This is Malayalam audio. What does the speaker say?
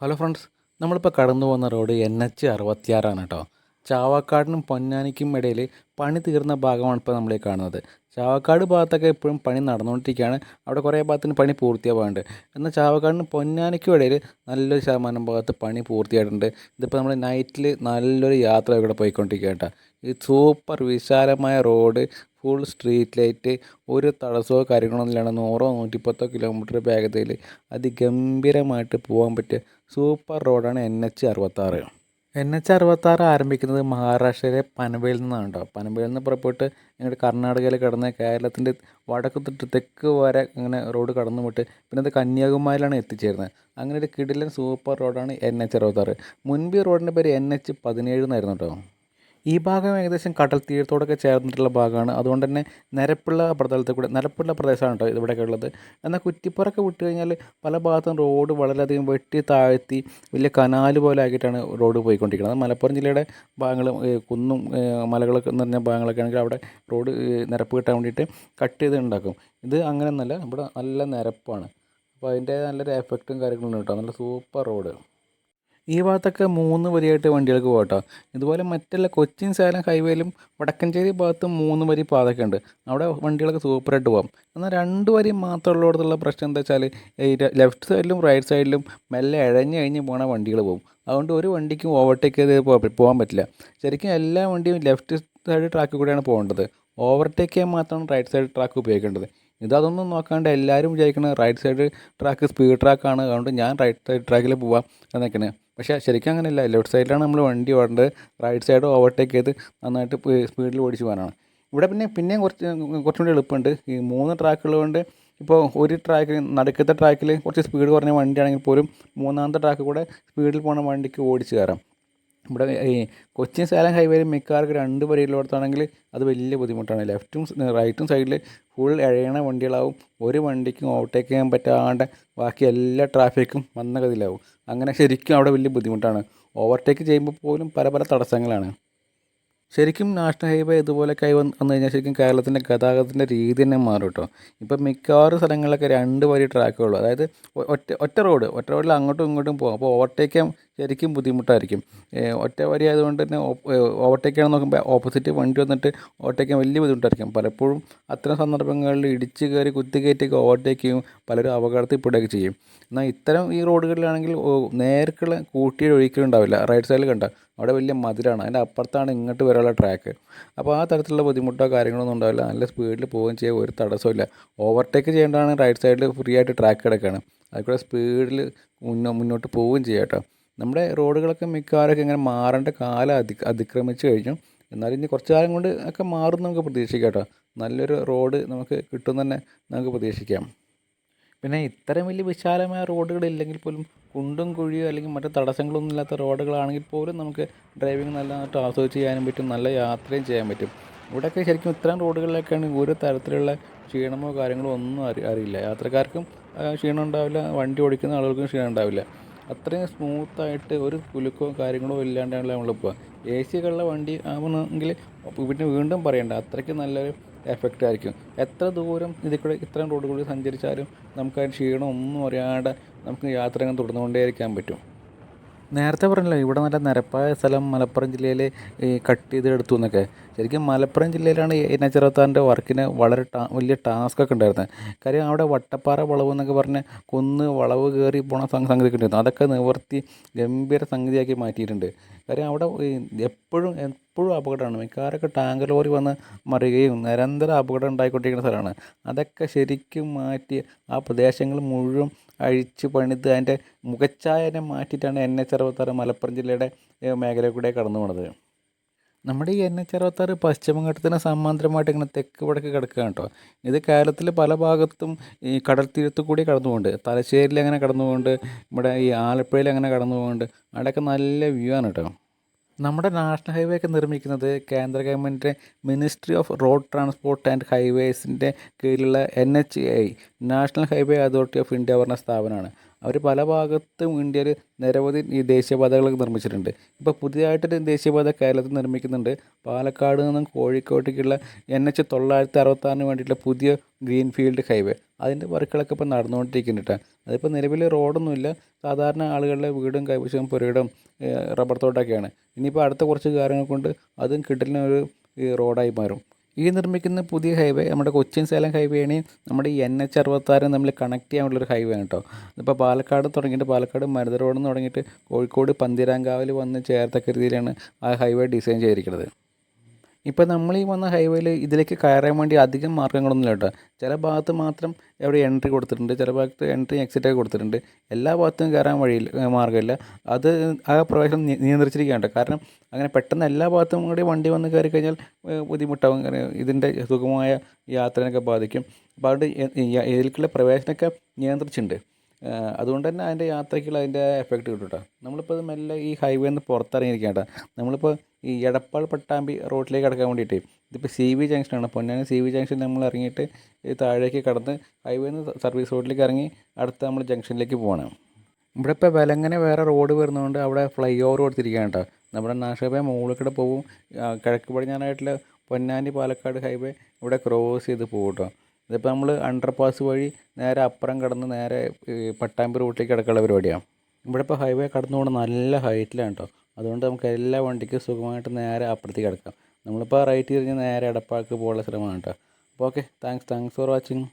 ഹലോ ഫ്രണ്ട്സ് നമ്മളിപ്പോൾ കടന്നു പോകുന്ന റോഡ് എൻ എച്ച് അറുപത്തിയാറാണ് കേട്ടോ ചാവക്കാടിനും പൊന്നാനിക്കും ഇടയിൽ പണി തീർന്ന ഭാഗമാണ് ഇപ്പോൾ നമ്മൾ കാണുന്നത്. ചാവക്കാട് ഭാഗത്തൊക്കെ ഇപ്പോഴും പണി നടന്നുകൊണ്ടിരിക്കുകയാണ്. അവിടെ കുറേ ഭാഗത്തിന് പണി പൂർത്തിയാവാണ്ട് എന്നാൽ ചാവക്കാടിനും പൊന്നാനിക്കും ഇടയിൽ നല്ലൊരു ശതമാനം ഭാഗത്ത് പണി പൂർത്തിയായിട്ടുണ്ട്. ഇതിപ്പോൾ നമ്മൾ നൈറ്റിൽ നല്ലൊരു യാത്ര ഇവിടെ പോയിക്കൊണ്ടിരിക്കുക കേട്ടോ ഈ സൂപ്പർ വിശാലമായ റോഡ് ഫുൾ സ്ട്രീറ്റ് ലൈറ്റ് ഒരു തടസ്സമോ കാര്യങ്ങളോ ഇല്ലാണ്ട് നൂറോ നൂറ്റിപ്പത്തോ കിലോമീറ്റർ വേഗതയിൽ അതിഗംഭീരമായിട്ട് പോകാൻ പറ്റിയ സൂപ്പർ റോഡാണ് എൻ എച്ച് അറുപത്താറ്. എൻ എച്ച് അറുപത്താറ് ആരംഭിക്കുന്നത് മഹാരാഷ്ട്രയിലെ പനവേലിൽ നിന്നാണ് കേട്ടോ. പനവേലിൽ നിന്ന് പുറപ്പെട്ട് ഇങ്ങോട്ട് കർണാടകയിൽ കിടന്ന് കേരളത്തിന്റെ വടക്ക് തൊട്ട് തെക്ക് വരെ ഇങ്ങനെ റോഡ് കടന്നു വിട്ട് പിന്നെ അത് കന്യാകുമാരിയിലാണ് എത്തിച്ചേരുന്നത്. അങ്ങനെ ഒരു കിടിലൻ സൂപ്പർ റോഡാണ് എൻ എച്ച് അറുപത്താറ്. മുൻപ് റോഡിന്റെ പേര് എൻ എച്ച് പതിനേഴ് എന്നായിരുന്നു കേട്ടോ. ഈ ഭാഗം ഏകദേശം കടൽ തീരത്തോടൊക്കെ ചേർന്നിട്ടുള്ള ഭാഗമാണ്. അതുകൊണ്ട് തന്നെ നിരപ്പുള്ള പ്രതലത്തിൽ കൂടെ നിരപ്പുള്ള പ്രദേശമാണ് കേട്ടോ ഇവിടെയൊക്കെ ഉള്ളത്. എന്നാൽ കുറ്റിപ്പുറമൊക്കെ വിട്ട് കഴിഞ്ഞാൽ പല ഭാഗത്തും റോഡ് വളരെയധികം വെട്ടി താഴ്ത്തി വലിയ കനാല് പോലെ ആക്കിയിട്ടാണ് റോഡ് പോയിക്കൊണ്ടിരിക്കുന്നത്. മലപ്പുറം ജില്ലയുടെ ഭാഗങ്ങൾ കുന്നും മലകളൊക്കെ എന്ന് പറഞ്ഞ ഭാഗങ്ങളൊക്കെ ആണെങ്കിൽ അവിടെ റോഡ് നിരപ്പ് കിട്ടാൻ വേണ്ടിയിട്ട് കട്ട് ചെയ്ത് ഉണ്ടാക്കും ഇത് അങ്ങനെയൊന്നുമല്ല ഇവിടെ നല്ല നിരപ്പാണ്. അപ്പോൾ അതിന്റെ നല്ലൊരു എഫക്റ്റും കാര്യങ്ങളും കേട്ടോ. നല്ല സൂപ്പർ റോഡ് ഈ ഭാഗത്തൊക്കെ മൂന്ന് വരിയായിട്ട് വണ്ടികൾക്ക് പോകട്ടോ ഇതുപോലെ മറ്റുള്ള കൊച്ചിൻ സേലം ഹൈവേയിലും വടക്കഞ്ചേരി ഭാഗത്തും മൂന്ന് വരി പാതയൊക്കെ ഉണ്ട് അവിടെ വണ്ടികളൊക്കെ സൂപ്പറായിട്ട് പോകാം എന്നാൽ രണ്ട് വരി മാത്രം മാത്രമുള്ളിടത്തുള്ള പ്രശ്നം എന്താ വെച്ചാൽ ഈ ലെഫ്റ്റ് സൈഡിലും റൈറ്റ് സൈഡിലും മെല്ലെ ഇഴഞ്ഞ് കഴിഞ്ഞ് പോണ വണ്ടികൾ പോകും അതുകൊണ്ട് ഒരു വണ്ടിക്കും ഓവർടേക്ക് ചെയ്ത് പോകാൻ പറ്റില്ല. ശരിക്കും എല്ലാ വണ്ടിയും ലെഫ്റ്റ് സൈഡ് ട്രാക്കിൽ കൂടെയാണ് പോകേണ്ടത്. ഓവർടേക്ക് ചെയ്യാൻ മാത്രമാണ് റൈറ്റ് സൈഡ് ട്രാക്ക് ഉപയോഗിക്കേണ്ടത്. ഇതൊന്നും നോക്കാണ്ട് എല്ലാവരും വിചാരിക്കുന്നത് റൈറ്റ് സൈഡ് ട്രാക്ക് സ്പീഡ് ട്രാക്കാണ്. അതുകൊണ്ട് ഞാൻ റൈറ്റ് സൈഡ് ട്രാക്കിൽ പോവാം എന്നൊക്കെയാണ്. പക്ഷേ ശരിക്കും അങ്ങനെയല്ല. ലെഫ്റ്റ് സൈഡിലാണ് നമ്മൾ വണ്ടി ഓടേണ്ടത്. റൈറ്റ് സൈഡ് ഓവർടേക്ക് ചെയ്ത് നന്നായിട്ട് സ്പീഡിൽ ഓടിച്ച് പോകാനാണ്. ഇവിടെ പിന്നെ പിന്നെയും കുറച്ച് കുറച്ചും കൂടി എളുപ്പമുണ്ട്. ഈ മൂന്ന് ട്രാക്ക് ഉള്ളതുകൊണ്ട് ഇപ്പോൾ ഒരു ട്രാക്കിൽ നടുക്കത്തെ ട്രാക്കിൽ കുറച്ച് സ്പീഡ് കുറഞ്ഞ വണ്ടിയാണെങ്കിൽ പോലും മൂന്നാമത്തെ ട്രാക്ക് കൂടെ സ്പീഡിൽ പോകുന്ന വണ്ടിക്ക് ഓടിച്ച് കയറാം. ഇവിടെ ഈ കൊച്ചിൻ സേലം ഹൈവേയിൽ മിക്കവാർക്ക് രണ്ട് വരിയിലോടത്താണെങ്കിൽ അത് വലിയ ബുദ്ധിമുട്ടാണ്. ലെഫ്റ്റും റൈറ്റും സൈഡിൽ ഫുൾ ഇഴയണ വണ്ടികളാവും. ഒരു വണ്ടിക്കും ഓവർടേക്ക് ചെയ്യാൻ പറ്റാണ്ട് ബാക്കി എല്ലാ ട്രാഫിക്കും വന്ന ഗതിയിലാവും. അങ്ങനെ ശരിക്കും അവിടെ വലിയ ബുദ്ധിമുട്ടാണ്. ഓവർടേക്ക് ചെയ്യുമ്പോൾ പോലും പല പല തടസ്സങ്ങളാണ്. ശരിക്കും നാഷണൽ ഹൈവേ ഇതുപോലെ കൈ വന്ന് വന്നു കഴിഞ്ഞാൽ ശരിക്കും കേരളത്തിന്റെ ഗതാഗതത്തിന്റെ രീതി തന്നെ മാറും കേട്ടോ ഇപ്പം മിക്കവാറും സ്ഥലങ്ങളിലൊക്കെ രണ്ട് വരി ട്രാക്കുള്ളൂ അതായത് ഒറ്റ ഒറ്റ റോഡ് ഒറ്റ റോഡിൽ അങ്ങോട്ടും ഇങ്ങോട്ടും പോകും അപ്പോൾ ഓവർടേക്കാൻ ശരിക്കും ബുദ്ധിമുട്ടായിരിക്കും. ഒറ്റ വരി ആയതുകൊണ്ട് തന്നെ ഓവർടേക്ക് നോക്കുമ്പോൾ ഓപ്പോസിറ്റ് വണ്ടി വന്നിട്ട് ഓവർടേക്കാൻ വലിയ ബുദ്ധിമുട്ടായിരിക്കും. പലപ്പോഴും അത്തരം സന്ദർഭങ്ങളിൽ ഇടിച്ച് കയറി കുത്തിക്കയറ്റൊക്കെ ഓവർടേക്ക് ചെയ്യും. പലരും അപകടത്തിൽ പെടുകയൊക്കെ ചെയ്യും. എന്നാൽ ഇത്തരം ഈ റോഡുകളിലാണെങ്കിൽ നേർക്കുള്ള കൂട്ടിയ ഒഴിക്കലുണ്ടാവില്ല. റൈറ്റ് സൈഡിൽ കണ്ട അവിടെ വലിയ മതിലാണ് അതിന്റെ അപ്പുറത്താണ് ഇങ്ങോട്ട് വരാനുള്ള ട്രാക്ക് അപ്പോൾ ആ തരത്തിലുള്ള ബുദ്ധിമുട്ടോ കാര്യങ്ങളൊന്നും ഉണ്ടാവില്ല. നല്ല സ്പീഡിൽ പോവുകയും ചെയ്യാൻ ഒരു തടസ്സമില്ല ഓവർടേക്ക് ചെയ്യേണ്ടതാണ്. റൈറ്റ് സൈഡിൽ ഫ്രീ ആയിട്ട് ട്രാക്ക് കിടക്കുകയാണ് അതിൽ സ്പീഡിൽ മുന്നോ മുന്നോട്ട് പോവുകയും ചെയ്യാം കേട്ടോ. നമ്മുടെ റോഡുകളൊക്കെ മിക്കവാറൊക്കെ ഇങ്ങനെ മാറേണ്ട കാലം അതി അതിക്രമിച്ച് കഴിഞ്ഞു. എന്നാലും ഇനി കുറച്ച് കാലം കൊണ്ട് ഒക്കെ മാറും നമുക്ക് പ്രതീക്ഷിക്കാം കേട്ടോ. നല്ലൊരു റോഡ് നമുക്ക് കിട്ടും തന്നെ നമുക്ക് പ്രതീക്ഷിക്കാം. പിന്നെ ഇത്രയും വലിയ വിശാലമായ റോഡുകളില്ലെങ്കിൽ പോലും കുണ്ടും കുഴിയോ അല്ലെങ്കിൽ മറ്റു തടസ്സങ്ങളൊന്നും ഇല്ലാത്ത റോഡുകളാണെങ്കിൽ പോലും നമുക്ക് ഡ്രൈവിംഗ് നല്ലതായിട്ട് ആസ്വദിച്ച് ചെയ്യാനും പറ്റും നല്ല യാത്രയും ചെയ്യാൻ പറ്റും. ഇവിടെയൊക്കെ ശരിക്കും ഇത്തരം റോഡുകളിലൊക്കെയാണ് ഒരു തരത്തിലുള്ള ക്ഷീണമോ കാര്യങ്ങളോ ഒന്നും അറി അറിയില്ല. യാത്രക്കാർക്കും ക്ഷീണം ഉണ്ടാവില്ല വണ്ടി ഓടിക്കുന്ന ആളുകൾക്കും ക്ഷീണം ഉണ്ടാവില്ല. അത്രയും സ്മൂത്തായിട്ട് ഒരു കുലുക്കോ കാര്യങ്ങളോ ഇല്ലാണ്ടാണ് നമ്മൾ പോകുക എ സി ഒക്കെയുള്ള വണ്ടി ആവണമെങ്കിൽ പിന്നെ വീണ്ടും പറയണ്ട അത്രയ്ക്ക് നല്ലൊരു എഫക്റ്റ് ആയിരിക്കും. എത്ര ദൂരം ഇതിൽ കൂടെ ഇത്രയും കൂടി സഞ്ചരിച്ചാലും നമുക്ക് ക്ഷീണം ഒന്നും അറിയാതെ നമുക്ക് യാത്ര തുടർന്നുകൊണ്ടേയിരിക്കാൻ പറ്റും. നേരത്തെ പറഞ്ഞല്ലോ ഇവിടെ നല്ല നിരപ്പായ സ്ഥലം മലപ്പുറം ജില്ലയിൽ ഈ കട്ട് ചെയ്ത് എടുത്തു എന്നൊക്കെ. ശരിക്കും മലപ്പുറം ജില്ലയിലാണ് എൻ വർക്കിന് വളരെ ടാ വലിയ ടാസ്ക് ഒക്കെ ഉണ്ടായിരുന്നത് കാര്യം അവിടെ വട്ടപ്പാറ വളവ് എന്നൊക്കെ പറഞ്ഞ് കുന്ന് വളവ് കയറി പോണ സംഗതി ഉണ്ടായിരുന്നു. അതൊക്കെ നിവർത്തി ഗംഭീര സംഗതിയാക്കി മാറ്റിയിട്ടുണ്ട്. കാര്യം അവിടെ എപ്പോഴും എപ്പോഴും അപകടമാണ്. മിക്കവാറൊക്കെ ടാങ്ക് ലോറി വന്ന് മറിയുകയും നിരന്തരം അപകടം ഉണ്ടായിക്കൊണ്ടിരിക്കുന്ന സ്ഥലമാണ്. അതൊക്കെ ശരിക്കും മാറ്റി ആ പ്രദേശങ്ങൾ മുഴുവൻ അഴിച്ച് പണിത് അതിന്റെ മുഖച്ഛായനെ മാറ്റിയിട്ടാണ് എൻ എച്ച് അറുപത്താറ് മലപ്പുറം ജില്ലയുടെ മേഖലയിൽ കൂടെ കടന്നു പോണത്. നമ്മുടെ ഈ എൻ എച്ച് അറുപത്താറ് പശ്ചിമഘട്ടത്തിന് സമാന്തരമായിട്ട് ഇങ്ങനെ തെക്ക് വടക്ക് കിടക്കുകയാണ് കേട്ടോ. ഇത് കേരളത്തിൽ പല ഭാഗത്തും ഈ കടൽ തീരത്ത് കൂടി കടന്നു പോകുന്നുണ്ട് തലശ്ശേരിയിൽ അങ്ങനെ കടന്നു പോകുന്നുണ്ട് ഇവിടെ ഈ ആലപ്പുഴയിൽ അങ്ങനെ കടന്നു പോകുന്നുണ്ട് അവിടെയൊക്കെ നല്ല വ്യൂ ആണ് കേട്ടോ. നമ്മുടെ നാഷണൽ ഹൈവേ ഒക്കെ നിർമ്മിക്കുന്നത് കേന്ദ്ര ഗവൺമെന്റിന്റെ ministry of road transport and ഹൈവേസിന്റെ കീഴിലുള്ള N H A national highway authority of India പറഞ്ഞ സ്ഥാപനമാണ്. അവർ പല ഭാഗത്തും ഇന്ത്യയിൽ നിരവധി ഈ ദേശീയപാതകളൊക്കെ നിർമ്മിച്ചിട്ടുണ്ട്. ഇപ്പോൾ പുതിയതായിട്ടൊരു ദേശീയപാത കേരളത്തിൽ നിർമ്മിക്കുന്നുണ്ട്. പാലക്കാട് നിന്നും കോഴിക്കോട്ടേക്കുള്ള എൻ എച്ച് തൊള്ളായിരത്തി അറുപത്താറിന് വേണ്ടിയിട്ടുള്ള പുതിയ ഗ്രീൻ ഫീൽഡ് ഹൈവേ. അതിന്റെ വർക്കുകളൊക്കെ ഇപ്പോൾ നടന്നുകൊണ്ടിരിക്കുന്നുണ്ട് അതിപ്പോൾ നിലവിൽ റോഡൊന്നുമില്ല. സാധാരണ ആളുകളുടെ വീടും കൈവശവും പുരയിടം റബ്ബർ തോട്ടൊക്കെയാണ് ഇനിയിപ്പോൾ അടുത്ത കുറച്ച് കാര്യങ്ങൾ കൊണ്ട് അതും കിട്ടലിന് ഒരു റോഡായി മാറും. ഈ നിർമ്മിക്കുന്ന പുതിയ ഹൈവേ നമ്മുടെ കൊച്ചിൻ സേലം ഹൈവേ ആണ് നമ്മുടെ ഈ എൻ എച്ച് അറുപത്താറ് തമ്മിൽ കണക്ട് ചെയ്യാനുള്ളൊരു ഹൈവേ ആണ് കേട്ടോ. ഇപ്പോൾ പാലക്കാട് തുടങ്ങിയിട്ട് പാലക്കാട് മരുത നിന്ന് തുടങ്ങിയിട്ട് കോഴിക്കോട് പന്തീരാങ്കാവിൽ വന്ന് ചേർത്തക്ക രീതിയിലാണ് ആ ഹൈവേ ഡിസൈൻ ചെയ്തിരിക്കുന്നത്. ഇപ്പോൾ നമ്മൾ ഈ വന്ന ഹൈവേയിൽ ഇതിലേക്ക് കയറാൻ വേണ്ടി അധികം മാർഗങ്ങളൊന്നുമില്ല കേട്ടോ. ചില ഭാഗത്ത് മാത്രം എവിടെ എൻട്രി കൊടുത്തിട്ടുണ്ട് ചില ഭാഗത്ത് എൻട്രി എക്സിറ്റ് ഒക്കെ കൊടുത്തിട്ടുണ്ട്. എല്ലാ ഭാഗത്തും കയറാൻ വഴിയില്ല മാർഗമില്ല അത് ആ പ്രവേശനം നിയന്ത്രിച്ചിരിക്കുകയാണ് കാരണം അങ്ങനെ പെട്ടെന്ന് എല്ലാ ഭാഗത്തും കൂടി വണ്ടി വന്ന് കയറി കഴിഞ്ഞാൽ ബുദ്ധിമുട്ടാവും. ഇതിന്റെ സുഗമമായ യാത്രയൊക്കെ ബാധിക്കും. അപ്പോൾ ഈ- ഇതിലേക്കുള്ള പ്രവേശനമൊക്കെ നിയന്ത്രിച്ചിട്ടുണ്ട്. അതുകൊണ്ട് തന്നെ അതിന്റെ യാത്രയ്ക്കുള്ള അതിന്റെ എഫക്റ്റ് കിട്ടും കേട്ടോ. നമ്മളിപ്പോൾ മെല്ലെ ഈ ഹൈവേന്ന് പുറത്തിറങ്ങിയിരിക്കാം കേട്ടോ. നമ്മളിപ്പോൾ ഈ എടപ്പാൾ പട്ടാമ്പി റോഡിലേക്ക് കടക്കാൻ വേണ്ടിയിട്ട്. ഇതിപ്പോൾ സി വി ജംഗ്ഷനാണ്. പൊന്നാനി സി വി ജംഗ്ഷൻ നമ്മൾ ഇറങ്ങിയിട്ട് താഴേക്ക് കടന്ന് ഹൈവേ നിന്ന് സർവീസ് റോഡിലേക്ക് ഇറങ്ങി അടുത്ത നമ്മൾ ജംഗ്ഷനിലേക്ക് പോകണം ഇവിടെ ഇപ്പോൾ വിലങ്ങനെ വേറെ റോഡ് വരുന്നതുകൊണ്ട് അവിടെ ഫ്ലൈ ഓവർ കൊടുത്തിരിക്കുകയാണ് കേട്ടോ നമ്മുടെ നാഷകപ്പേ മുകളിൽ കൂടെ പോവും കിഴക്ക് പടിഞ്ഞാറായിട്ടുള്ള പൊന്നാനി പാലക്കാട് ഹൈവേ ഇവിടെ ക്രോസ് ചെയ്ത് പോകും കേട്ടോ ഇതിപ്പോൾ നമ്മൾ അണ്ടർ പാസ് വഴി നേരെ അപ്പുറം കടന്ന് നേരെ പട്ടാമ്പി റൂട്ടിലേക്ക് കിടക്കാനുള്ള പരിപാടിയാണ് ഇവിടെ ഇപ്പോൾ ഹൈവേ കടന്നുകൊണ്ട് നല്ല ഹൈറ്റിലാണ് കേട്ടോ അതുകൊണ്ട് നമുക്ക് എല്ലാ വണ്ടിക്കും സുഖമായിട്ട് നേരെ അപ്പുറത്തേക്ക് കിടക്കാം. നമ്മളിപ്പോൾ റൈറ്റ് തിരിഞ്ഞ് നേരെ എടപ്പാൾക്ക് പോകാനുള്ള ശ്രമമാണ് കേട്ടോ അപ്പോൾ okay thanks thanks for watching